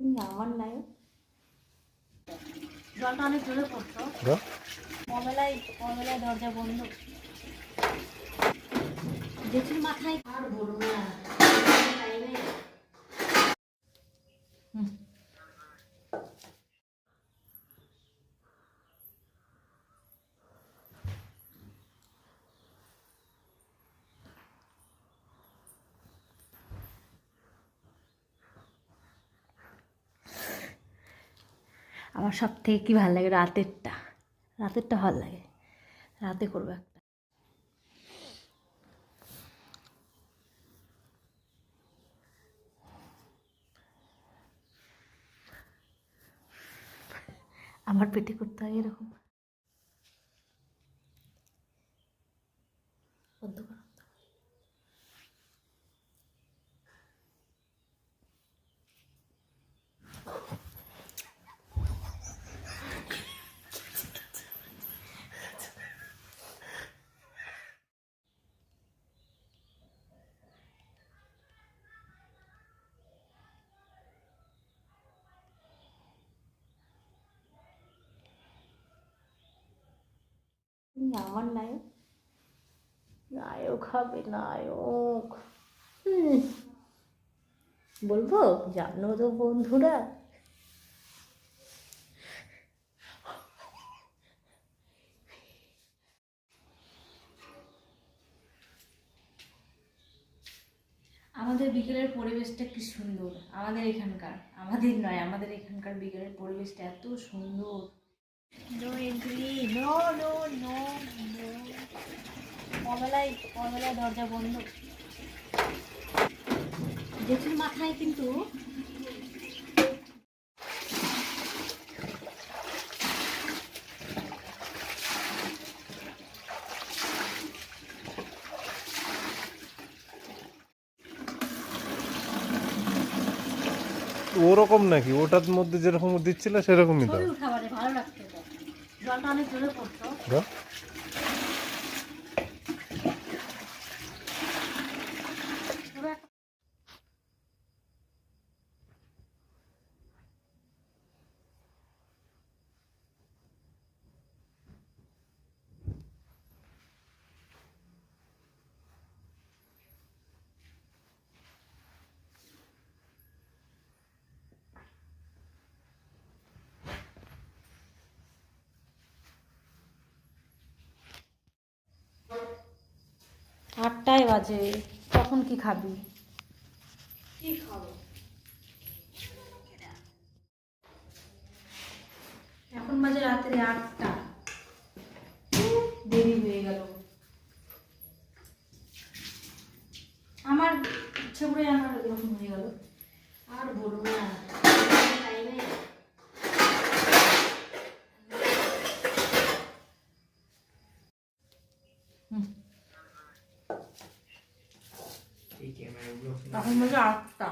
তুমি আমার জলটা অনেক জোরে পড়তো। গো কবেলায় কবেলায় দরজা বন্ধ। জেঠির মাথায়। আর বলব না টাইমে হুম আমার সব থেকে কী ভালো লাগে? রাতেরটা। রাতেরটা ভালো লাগে। রাতে করব একটা। আমার পেটে করতে হয় এরকম। বন্ধ আমার নায়ক নায়ক হবে নায়ক। বলব জানো তো বন্ধুরা। আমাদের বিকেলের পরিবেশটা কি সুন্দর। আমাদের এখানকার আমাদের নয় আমাদের এখানকার বিকেলের পরিবেশটা এত সুন্দর। কবেলায় কবেলায় দরজা বন্ধ। জেঠির মাথায় কিন্তু ওরকম নাকি? ওটার মধ্যে যেরকম দিচ্ছিল সেরকমই দাও। ছবি উঠাবারে ভালো লাগতো তো। জলটা অনেক জোরে পড়তো। আটটায় বাজে, তখন কি খাবি? এখন বাজে রাত্রে আটটা। দেরি হয়ে গেল। আমার ইচ্ছে করে আমার এরকম হয়ে গেল। আর বলব না। টাইমে এখন বাজে আটটা